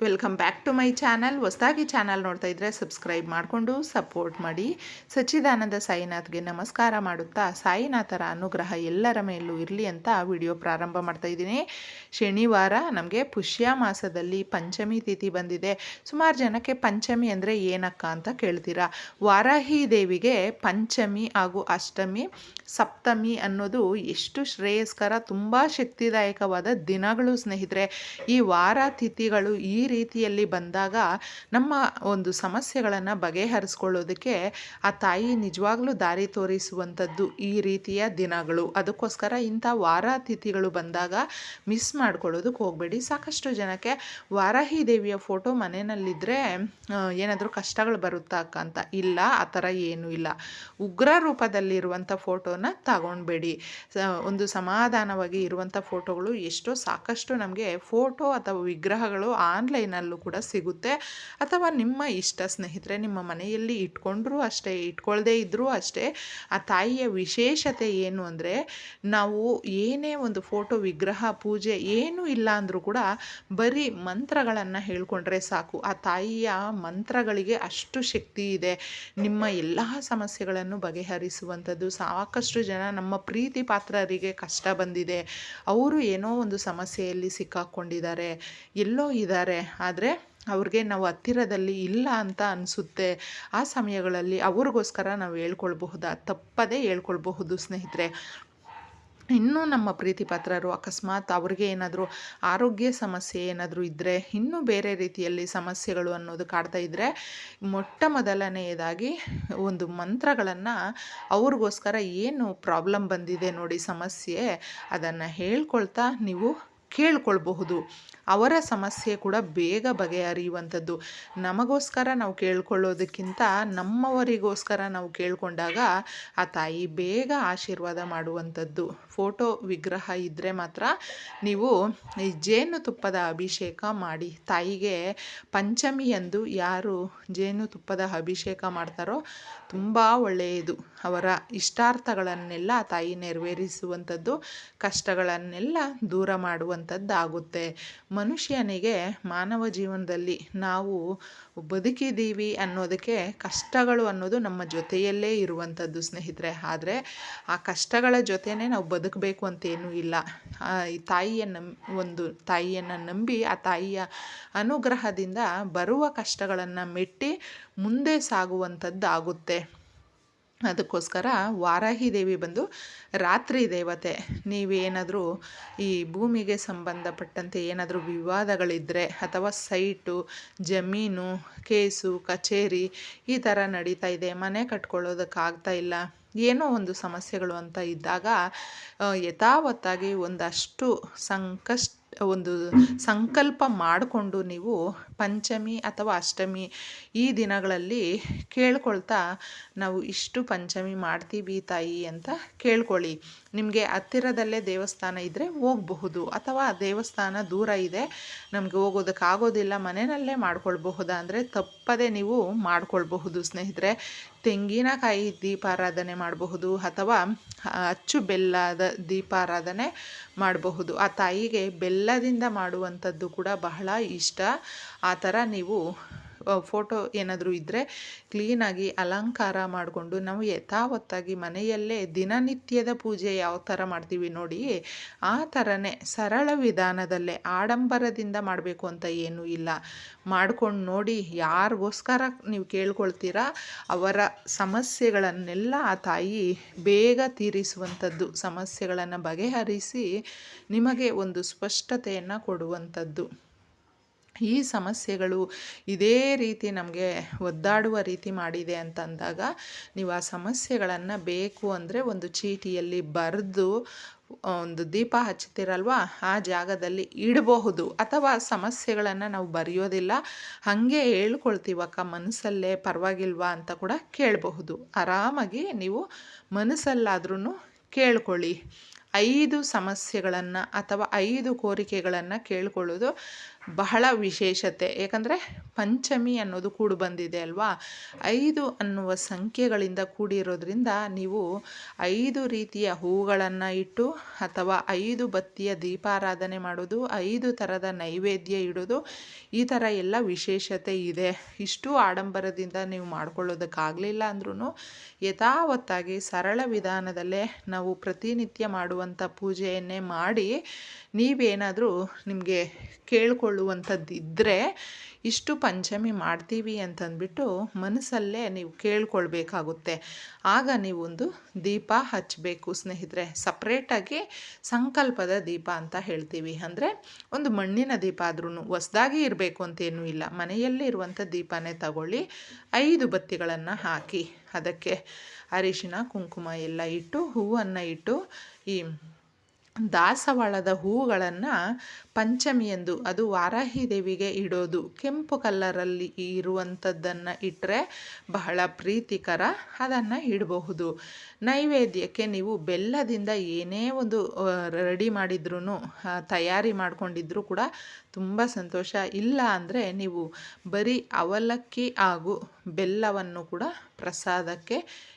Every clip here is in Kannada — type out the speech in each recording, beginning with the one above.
Welcome back to my channel ಹೊಸದಾಗಿ ಚಾನಲ್ ನೋಡ್ತಾ ಇದ್ದರೆ ಸಬ್ಸ್ಕ್ರೈಬ್ ಮಾಡಿಕೊಂಡು ಸಪೋರ್ಟ್ ಮಾಡಿ. ಸಚ್ಚಿದಾನಂದ ಸಾಯಿನಾಥ್ಗೆ ನಮಸ್ಕಾರ ಮಾಡುತ್ತಾ ಸಾಯಿನಾಥರ ಅನುಗ್ರಹ ಎಲ್ಲರ ಮೇಲೂ ಇರಲಿ ಅಂತ ವಿಡಿಯೋ ಪ್ರಾರಂಭ ಮಾಡ್ತಾ ಇದ್ದೀನಿ. ಶನಿವಾರ ನಮಗೆ ಪುಷ್ಯ ಮಾಸದಲ್ಲಿ ಪಂಚಮಿ ತಿಥಿ ಬಂದಿದೆ. ಸುಮಾರು ಜನಕ್ಕೆ ಪಂಚಮಿ ಅಂದರೆ ಏನಕ್ಕ ಅಂತ ಕೇಳ್ತೀರಾ? ವಾರಾಹಿ ದೇವಿಗೆ ಪಂಚಮಿ ಹಾಗೂ ಅಷ್ಟಮಿ, ಸಪ್ತಮಿ ಅನ್ನೋದು ಎಷ್ಟು ಶ್ರೇಯಸ್ಕರ, ತುಂಬ ಶಕ್ತಿದಾಯಕವಾದ ದಿನಗಳು ಸ್ನೇಹಿತರೆ. ಈ ವಾರ ತಿಥಿಗಳು ಈ ರೀತಿಯಲ್ಲಿ ಬಂದಾಗ ನಮ್ಮ ಒಂದು ಸಮಸ್ಯೆಗಳನ್ನು ಬಗೆಹರಿಸ್ಕೊಳ್ಳೋದಕ್ಕೆ ಆ ತಾಯಿ ನಿಜವಾಗ್ಲೂ ದಾರಿ ತೋರಿಸುವಂಥದ್ದು ಈ ರೀತಿಯ ದಿನಗಳು. ಅದಕ್ಕೋಸ್ಕರ ಇಂಥ ವಾರ ತಿಥಿಗಳು ಬಂದಾಗ ಮಿಸ್ ಮಾಡ್ಕೊಳ್ಳೋದಕ್ಕೆ ಹೋಗಬೇಡಿ. ಸಾಕಷ್ಟು ಜನಕ್ಕೆ ವಾರಾಹಿ ದೇವಿಯ ಫೋಟೋ ಮನೆಯಲ್ಲಿದ್ದರೆ ಏನಾದರೂ ಕಷ್ಟಗಳು ಬರುತ್ತಾ ಅಕ್ಕ ಅಂತ. ಇಲ್ಲ, ಆ ಥರ ಏನೂ ಇಲ್ಲ. ಉಗ್ರ ರೂಪದಲ್ಲಿರುವಂಥ ಫೋಟೋನ ತಗೊಳ್ಬೇಡಿ ಒಂದು ಸಮಾಧಾನವಾಗಿ ಇರುವಂಥ ಫೋಟೋಗಳು ಎಷ್ಟೋ ಸಾಕಷ್ಟು ನಮಗೆ ಫೋಟೋ ಅಥವಾ ವಿಗ್ರಹಗಳು ಆನ್ಲೈನಲ್ಲೂ ಕೂಡ ಸಿಗುತ್ತೆ. ಅಥವಾ ನಿಮ್ಮ ಇಷ್ಟ ಸ್ನೇಹಿತರೆ, ನಿಮ್ಮ ಮನೆಯಲ್ಲಿ ಇಟ್ಕೊಂಡ್ರೂ ಅಷ್ಟೇ ಇಟ್ಕೊಳ್ಳದೇ ಇದ್ದರೂ ಅಷ್ಟೇ, ಆ ತಾಯಿಯ ವಿಶೇಷತೆ ಏನು ಅಂದರೆ, ನಾವು ಏನೇ ಒಂದು ಫೋಟೋ, ವಿಗ್ರಹ, ಪೂಜೆ ಏನೂ ಇಲ್ಲ ಅಂದರೂ ಕೂಡ ಬರೀ ಮಂತ್ರಗಳನ್ನು ಹೇಳ್ಕೊಂಡ್ರೆ ಸಾಕು. ಆ ತಾಯಿಯ ಮಂತ್ರಗಳಿಗೆ ಅಷ್ಟು ಶಕ್ತಿ ಇದೆ. ನಿಮ್ಮ ಎಲ್ಲ ಸಮಸ್ಯೆಗಳನ್ನು ಬಗೆಹರಿಸುವಂಥದ್ದು, ಸಾಕಷ್ಟು ಜನ ನಮ್ಮ ಪ್ರೀತಿ ಪಾತ್ರರಿಗೆ ಕಷ್ಟ ಬಂದಿದೆ. ಅವರು ಏನೋ ಒಂದು ಸಮಸ್ಯೆಯಲ್ಲಿ ಸಿಕ್ಕಾಕ್ಕೊಂಡಿದ್ದಾರೆ ಎಲ್ಲೋ ಇದ್ದಾರೆ ಆದರೆ ಅವ್ರಿಗೆ ನಾವು ಹತ್ತಿರದಲ್ಲಿ ಇಲ್ಲ ಅಂತ ಅನಿಸುತ್ತೆ. ಆ ಸಮಯಗಳಲ್ಲಿ ಅವ್ರಿಗೋಸ್ಕರ ನಾವು ಹೇಳ್ಕೊಳ್ಬಹುದಾ? ತಪ್ಪದೇ ಹೇಳ್ಕೊಳ್ಬಹುದು ಸ್ನೇಹಿತರೆ. ಇನ್ನೂ ನಮ್ಮ ಪ್ರೀತಿ ಪಾತ್ರರು ಅಕಸ್ಮಾತ್ ಅವ್ರಿಗೆ ಏನಾದರೂ ಆರೋಗ್ಯ ಸಮಸ್ಯೆ ಏನಾದರೂ ಇದ್ದರೆ ಇನ್ನೂ ಬೇರೆ ರೀತಿಯಲ್ಲಿ ಸಮಸ್ಯೆಗಳು ಅನ್ನೋದು ಕಾಡ್ತಾ ಇದ್ದರೆ ಮೊಟ್ಟ ಮೊದಲನೆಯದಾಗಿ ಒಂದು ಮಂತ್ರಗಳನ್ನು ಅವ್ರಿಗೋಸ್ಕರ ಏನು ಪ್ರಾಬ್ಲಮ್ ಬಂದಿದೆ ನೋಡಿ ಸಮಸ್ಯೆ ಅದನ್ನು ಹೇಳ್ಕೊಳ್ತಾ ನೀವು ಕೇಳ್ಕೊಳ್ಬಹುದು. ಅವರ ಸಮಸ್ಯೆ ಕೂಡ ಬೇಗ ಬಗೆಹರಿಯುವಂಥದ್ದು. ನಮಗೋಸ್ಕರ ನಾವು ಕೇಳ್ಕೊಳ್ಳೋದಕ್ಕಿಂತ ನಮ್ಮವರಿಗೋಸ್ಕರ ನಾವು ಕೇಳ್ಕೊಂಡಾಗ ಆ ತಾಯಿ ಬೇಗ ಆಶೀರ್ವಾದ ಮಾಡುವಂಥದ್ದು. ಫೋಟೋ ವಿಗ್ರಹ ಇದ್ದರೆ ಮಾತ್ರ ನೀವು ಈ ಜೇನುತುಪ್ಪದ ಅಭಿಷೇಕ ಮಾಡಿ, ತಾಯಿಗೆ ಪಂಚಮಿಯಂದು ಯಾರು ಜೇನುತುಪ್ಪದ ಅಭಿಷೇಕ ಮಾಡ್ತಾರೋ ತುಂಬ ಒಳ್ಳೆಯದು. ಅವರ ಇಷ್ಟಾರ್ಥಗಳನ್ನೆಲ್ಲ ತಾಯಿ ನೆರವೇರಿಸುವಂಥದ್ದು, ಕಷ್ಟಗಳನ್ನೆಲ್ಲ ದೂರ ಮಾಡುವಂಥದ್ದಾಗುತ್ತೆ ಮನುಷ್ಯನಿಗೆ ಮಾನವ ಜೀವನದಲ್ಲಿ ನಾವು ಬದುಕಿದ್ದೀವಿ ಅನ್ನೋದಕ್ಕೆ ಕಷ್ಟಗಳು ಅನ್ನೋದು ನಮ್ಮ ಜೊತೆಯಲ್ಲೇ ಇರುವಂಥದ್ದು ಸ್ನೇಹಿತರೆ. ಆದರೆ ಆ ಕಷ್ಟಗಳ ಜೊತೆನೇ ನಾವು ಬದುಕಬೇಕು ಅಂತೇನೂ ಇಲ್ಲ. ಈ ತಾಯಿಯ ಒಂದು ತಾಯಿಯನ್ನು ನಂಬಿ ಆ ತಾಯಿಯ ಅನುಗ್ರಹದಿಂದ ಬರುವ ಕಷ್ಟಗಳನ್ನು ಮೆಟ್ಟಿ ಮುಂದೆ ಸಾಗುವಂಥದ್ದಾಗುತ್ತೆ. ಅದಕ್ಕೋಸ್ಕರ ವಾರಾಹಿ ದೇವಿ ಬಂದು ರಾತ್ರಿ ದೇವತೆ, ನೀವೇನಾದರೂ ಈ ಭೂಮಿಗೆ ಸಂಬಂಧಪಟ್ಟಂತೆ ಏನಾದರೂ ವಿವಾದಗಳಿದ್ದರೆ ಅಥವಾ ಸೈಟು, ಜಮೀನು, ಕೇಸು, ಕಚೇರಿ ಈ ಥರ ನಡೀತಾ ಇದೆ, ಮನೆ ಕಟ್ಕೊಳ್ಳೋದಕ್ಕಾಗ್ತಾ ಇಲ್ಲ, ಏನೋ ಒಂದು ಸಮಸ್ಯೆಗಳು ಅಂತ ಇದ್ದಾಗ ಯಥಾವತ್ತಾಗಿ ಒಂದಷ್ಟು ಸಂಕಷ್ಟ ಒಂದು ಸಂಕಲ್ಪ ಮಾಡಿಕೊಂಡು ನೀವು ಪಂಚಮಿ ಅಥವಾ ಅಷ್ಟಮಿ ಈ ದಿನಗಳಲ್ಲಿ ಕೇಳ್ಕೊಳ್ತಾ ನಾವು ಇಷ್ಟು ಪಂಚಮಿ ಮಾಡ್ತೀವಿ ತಾಯಿ ಅಂತ ಕೇಳ್ಕೊಳ್ಳಿ. ನಿಮಗೆ ಹತ್ತಿರದಲ್ಲೇ ದೇವಸ್ಥಾನ ಇದ್ದರೆ ಹೋಗಬಹುದು. ಅಥವಾ ದೇವಸ್ಥಾನ ದೂರ ಇದೆ, ನಮಗೆ ಹೋಗೋದಕ್ಕಾಗೋದಿಲ್ಲ ಮನೆಯಲ್ಲೇ ಮಾಡ್ಕೊಳ್ಬಹುದಾ ಅಂದರೆ ತಪ್ಪದೇ ನೀವು ಮಾಡ್ಕೊಳ್ಬಹುದು ಸ್ನೇಹಿತರೆ. ತೆಂಗಿನಕಾಯಿ ದೀಪಾರಾಧನೆ ಮಾಡಬಹುದು ಅಥವಾ ಅಚ್ಚು ಬೆಲ್ಲದ ದೀಪಾರಾಧನೆ ಮಾಡಬಹುದು. ಆ ತಾಯಿಗೆ ಬೆಲ್ಲದಿಂದ ಮಾಡುವಂಥದ್ದು ಕೂಡ ಬಹಳ ಇಷ್ಟ. ಆ ಥರ ನೀವು ಫೋಟೋ ಏನಾದರೂ ಇದ್ದರೆ ಕ್ಲೀನಾಗಿ ಅಲಂಕಾರ ಮಾಡಿಕೊಂಡು ನಾವು ಯಥಾವತ್ತಾಗಿ ಮನೆಯಲ್ಲೇ ದಿನನಿತ್ಯದ ಪೂಜೆ ಯಾವ ಥರ ಮಾಡ್ತೀವಿ ನೋಡಿ, ಆ ಥರನೇ ಸರಳ ವಿಧಾನದಲ್ಲೇ ಆಡಂಬರದಿಂದ ಮಾಡಬೇಕು ಅಂತ ಏನೂ ಇಲ್ಲ. ಮಾಡ್ಕೊಂಡು ನೋಡಿ ಯಾರಿಗೋಸ್ಕರ ನೀವು ಕೇಳ್ಕೊಳ್ತೀರಾ, ಅವರ ಸಮಸ್ಯೆಗಳನ್ನೆಲ್ಲ ಆ ತಾಯಿ ಬೇಗ ತೀರಿಸುವಂಥದ್ದು, ಸಮಸ್ಯೆಗಳನ್ನು ಬಗೆಹರಿಸಿ ನಿಮಗೆ ಒಂದು ಸ್ಪಷ್ಟತೆಯನ್ನು ಕೊಡುವಂಥದ್ದು. ಈ ಸಮಸ್ಯೆಗಳು ಇದೇ ರೀತಿ ನಮಗೆ ಒದ್ದಾಡುವ ರೀತಿ ಮಾಡಿದೆ ಅಂತಂದಾಗ ನೀವು ಆ ಸಮಸ್ಯೆಗಳನ್ನು ಬೇಕು ಅಂದರೆ ಒಂದು ಚೀಟಿಯಲ್ಲಿ ಬರೆದು ಒಂದು ದೀಪ ಹಚ್ತೀರಲ್ವ ಆ ಜಾಗದಲ್ಲಿ ಇಡಬಹುದು. ಅಥವಾ ಸಮಸ್ಯೆಗಳನ್ನು ನಾವು ಬರೆಯೋದಿಲ್ಲ, ಹಾಗೆ ಹೇಳ್ಕೊಳ್ತೀವಕ್ಕ ಮನಸ್ಸಲ್ಲೇ ಪರವಾಗಿಲ್ವಾ ಅಂತ ಕೂಡ ಕೇಳಬಹುದು. ಆರಾಮಾಗಿ ನೀವು ಮನಸ್ಸಲ್ಲಾದ್ರೂ ಕೇಳ್ಕೊಳ್ಳಿ. ಐದು ಸಮಸ್ಯೆಗಳನ್ನು ಅಥವಾ ಐದು ಕೋರಿಕೆಗಳನ್ನು ಕೇಳ್ಕೊಳ್ಳೋದು ಬಹಳ ವಿಶೇಷತೆ. ಏಕೆಂದರೆ ಪಂಚಮಿ ಅನ್ನೋದು ಕೂಡು ಬಂದಿದೆ ಅಲ್ವಾ? ಐದು ಅನ್ನುವ ಸಂಖ್ಯೆಗಳಿಂದ ಕೂಡಿರೋದ್ರಿಂದ ನೀವು ಐದು ರೀತಿಯ ಹೂಗಳನ್ನು ಇಟ್ಟು ಅಥವಾ ಐದು ಬತ್ತಿಯ ದೀಪಾರಾಧನೆ ಮಾಡೋದು, ಐದು ಥರದ ನೈವೇದ್ಯ ಇಡೋದು, ಈ ಥರ ಎಲ್ಲ ವಿಶೇಷತೆ ಇದೆ. ಇಷ್ಟು ಆಡಂಬರದಿಂದ ನೀವು ಮಾಡ್ಕೊಳ್ಳೋದಕ್ಕಾಗಲಿಲ್ಲ ಅಂದ್ರೂ ಯಥಾವತ್ತಾಗಿ ಸರಳ ವಿಧಾನದಲ್ಲೇ ನಾವು ಪ್ರತಿನಿತ್ಯ ಮಾಡುವಂಥ ಪೂಜೆಯನ್ನೇ ಮಾಡಿ ನೀವೇನಾದರೂ ನಿಮಗೆ ಕೇಳ್ಕೊಳ್ಳುವಂಥದ್ದು ಇದ್ದರೆ ಇಷ್ಟು ಪಂಚಮಿ ಮಾಡ್ತೀವಿ ಅಂತಂದ್ಬಿಟ್ಟು ಮನಸ್ಸಲ್ಲೇ ನೀವು ಕೇಳ್ಕೊಳ್ಬೇಕಾಗುತ್ತೆ. ಆಗ ನೀವೊಂದು ದೀಪ ಹಚ್ಚಬೇಕು ಸ್ನೇಹಿತರೆ. ಸಪ್ರೇಟಾಗಿ ಸಂಕಲ್ಪದ ದೀಪ ಅಂತ ಹೇಳ್ತೀವಿ. ಅಂದರೆ ಒಂದು ಮಣ್ಣಿನ ದೀಪ ಆದ್ರೂ ಹೊಸ್ದಾಗಿ ಇರಬೇಕು ಅಂತೇನೂ ಇಲ್ಲ. ಮನೆಯಲ್ಲೇ ಇರುವಂಥ ದೀಪನೇ ತಗೊಳ್ಳಿ. ಐದು ಬತ್ತಿಗಳನ್ನು ಹಾಕಿ ಅದಕ್ಕೆ ಅರಿಶಿನ, ಕುಂಕುಮ ಎಲ್ಲ ಇಟ್ಟು, ಹೂವನ್ನು ಇಟ್ಟು ಈ ದಾಸವಾಳದ ಹೂಗಳನ್ನು ಪಂಚಮಿಯಂದು ಅದು ವಾರಾಹಿ ದೇವಿಗೆ ಇಡೋದು. ಕೆಂಪು ಕಲ್ಲರಲ್ಲಿ ಇರುವಂಥದ್ದನ್ನು ಇಟ್ಟರೆ ಬಹಳ ಪ್ರೀತಿಕರ ಅದನ್ನು ಇಡಬಹುದು. ನೈವೇದ್ಯಕ್ಕೆ ನೀವು ಬೆಲ್ಲದಿಂದ ಏನೇ ಒಂದು ರೆಡಿ ಮಾಡಿದ್ರೂ ತಯಾರಿ ಮಾಡಿಕೊಂಡಿದ್ರೂ ಕೂಡ ತುಂಬ ಸಂತೋಷ. ಇಲ್ಲ ಅಂದರೆ ನೀವು ಬರೀ ಅವಲಕ್ಕಿ ಹಾಗೂ ಬೆಲ್ಲವನ್ನು ಕೂಡ ಪ್ರಸಾದಕ್ಕೆ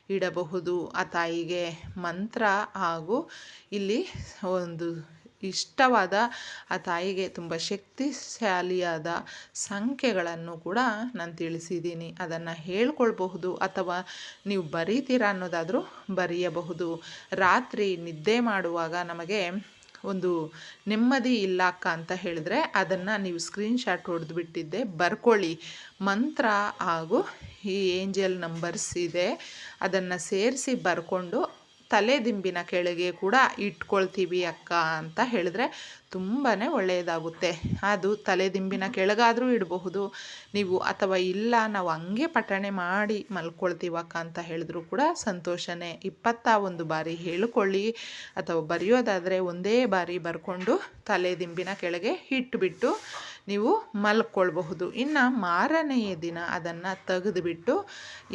ಇಡಬಹುದು. ಆ ತಾಯಿಗೆ ಮಂತ್ರ ಹಾಗೂ ಇಲ್ಲಿ ಒಂದು ಇಷ್ಟವಾದ ಆ ತಾಯಿಗೆ ತುಂಬ ಶಕ್ತಿಶಾಲಿಯಾದ ಸಂಖ್ಯೆಗಳನ್ನು ಕೂಡ ನಾನು ತಿಳಿಸಿದ್ದೀನಿ. ಅದನ್ನು ಹೇಳ್ಕೊಳ್ಬಹುದು ಅಥವಾ ನೀವು ಬರೀತೀರಾ ಅನ್ನೋದಾದರೂ ಬರೆಯಬಹುದು. ರಾತ್ರಿ ನಿದ್ದೆ ಮಾಡುವಾಗ ನಮಗೆ ಒಂದು ನೆಮ್ಮದಿ ಇಲ್ಲ ಅಕ್ಕ ಅಂತ ಹೇಳಿದ್ರೆ ಅದನ್ನು ನೀವು ಸ್ಕ್ರೀನ್ಶಾಟ್ ಹೊಡೆದು ಬಿಟ್ಟಿದ್ದೆ ಬರ್ಕೊಳ್ಳಿ. ಮಂತ್ರ ಹಾಗೂ ಈ ಏಂಜಲ್ ನಂಬರ್ಸ್ ಇದೆ. ಅದನ್ನು ಸೇರಿಸಿ ಬರ್ಕೊಂಡು ತಲೆ ದಿಂಬಿನ ಕೆಳಗೆ ಕೂಡ ಇಟ್ಕೊಳ್ತೀವಿ ಅಕ್ಕ ಅಂತ ಹೇಳಿದ್ರೆ ತುಂಬಾ ಒಳ್ಳೆಯದಾಗುತ್ತೆ. ಅದು ತಲೆ ದಿಂಬಿನ ಕೆಳಗಾದರೂ ಇಡಬಹುದು. ನೀವು ಅಥವಾ ಇಲ್ಲ, ನಾವು ಹಂಗೆ ಪಠಣೆ ಮಾಡಿ ಮಲ್ಕೊಳ್ತೀವಕ್ಕ ಅಂತ ಹೇಳಿದ್ರು ಕೂಡ ಸಂತೋಷನೇ. ಇಪ್ಪತ್ತ ಒಂದು ಬಾರಿ ಹೇಳಿಕೊಳ್ಳಿ. ಅಥವಾ ಬರೆಯೋದಾದರೆ ಒಂದೇ ಬಾರಿ ಬರ್ಕೊಂಡು ತಲೆ ದಿಂಬಿನ ಕೆಳಗೆ ಇಟ್ಬಿಟ್ಟು ನೀವು ಮಲ್ಕೊಳ್ಬಹುದು. ಇನ್ನು ಮಾರನೆಯ ದಿನ ಅದನ್ನು ತೆಗೆದುಬಿಟ್ಟು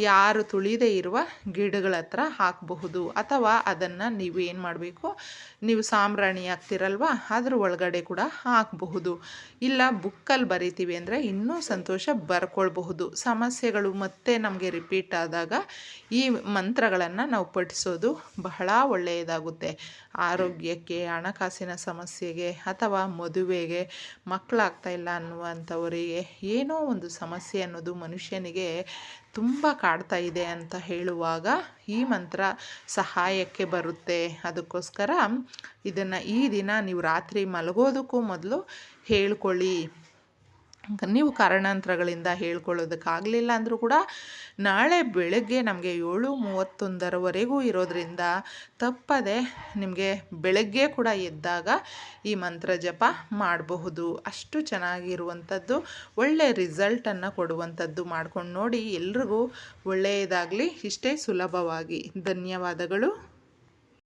ಯಾರು ತುಳಿದೇ ಇರುವ ಗಿಡಗಳ ಹತ್ರ ಹಾಕಬಹುದು. ಅಥವಾ ಅದನ್ನು ನೀವು ಏನು ಮಾಡಬೇಕು? ನೀವು ಸಾಂಬ್ರಾಣಿ ಹಾಕ್ತಿರಲ್ವ? ಅದ್ರ ಒಳಗಡೆ ಕೂಡ ಹಾಕಬಹುದು. ಇಲ್ಲ ಬುಕ್ಕಲ್ಲಿ ಬರಿತೀವಿ ಅಂದರೆ ಇನ್ನೂ ಸಂತೋಷ ಬರ್ಕೊಳ್ಬಹುದು. ಸಮಸ್ಯೆಗಳು ಮತ್ತೆ ನಮಗೆ ರಿಪೀಟ್ ಆದಾಗ ಈ ಮಂತ್ರಗಳನ್ನು ನಾವು ಪಠಿಸೋದು ಬಹಳ ಒಳ್ಳೆಯದಾಗುತ್ತೆ. ಆರೋಗ್ಯಕ್ಕೆ, ಹಣಕಾಸಿನ ಸಮಸ್ಯೆಗೆ ಅಥವಾ ಮದುವೆಗೆ ಮಕ್ಕಳಾಗ್ತಾ ಇಲ್ಲ ಅನ್ನುವಂಥವರಿಗೆ ಏನೋ ಒಂದು ಸಮಸ್ಯೆ ಅನ್ನೋದು ಮನುಷ್ಯನಿಗೆ ತುಂಬ ಕಾಡ್ತಾ ಇದೆ ಅಂತ ಹೇಳುವಾಗ ಈ ಮಂತ್ರ ಸಹಾಯಕ್ಕೆ ಬರುತ್ತೆ. ಅದಕ್ಕೋಸ್ಕರ ಇದನ್ನು ಈ ದಿನ ನೀವು ರಾತ್ರಿ ಮಲಗೋದಕ್ಕೂ ಮೊದಲು ಹೇಳ್ಕೊಳ್ಳಿ. ನೀವು ಕಾರಣಾಂತರಗಳಿಂದ ಹೇಳ್ಕೊಳ್ಳೋದಕ್ಕಾಗಲಿಲ್ಲ ಅಂದರೂ ಕೂಡ ನಾಳೆ ಬೆಳಗ್ಗೆ ನಮಗೆ ಏಳು ಮೂವತ್ತೊಂದರವರೆಗೂ ಇರೋದರಿಂದ ತಪ್ಪದೆ ನಿಮಗೆ ಬೆಳಗ್ಗೆ ಕೂಡ ಎದ್ದಾಗ ಈ ಮಂತ್ರ ಜಪ ಮಾಡಬಹುದು. ಅಷ್ಟು ಚೆನ್ನಾಗಿರುವಂಥದ್ದು ಒಳ್ಳೆಯ ರಿಸಲ್ಟನ್ನು ಕೊಡುವಂಥದ್ದು ಮಾಡ್ಕೊಂಡು ನೋಡಿ ಎಲ್ರಿಗೂ ಒಳ್ಳೆಯದಾಗಲಿ, ಇಷ್ಟೇ ಸುಲಭವಾಗಿ. ಧನ್ಯವಾದಗಳು.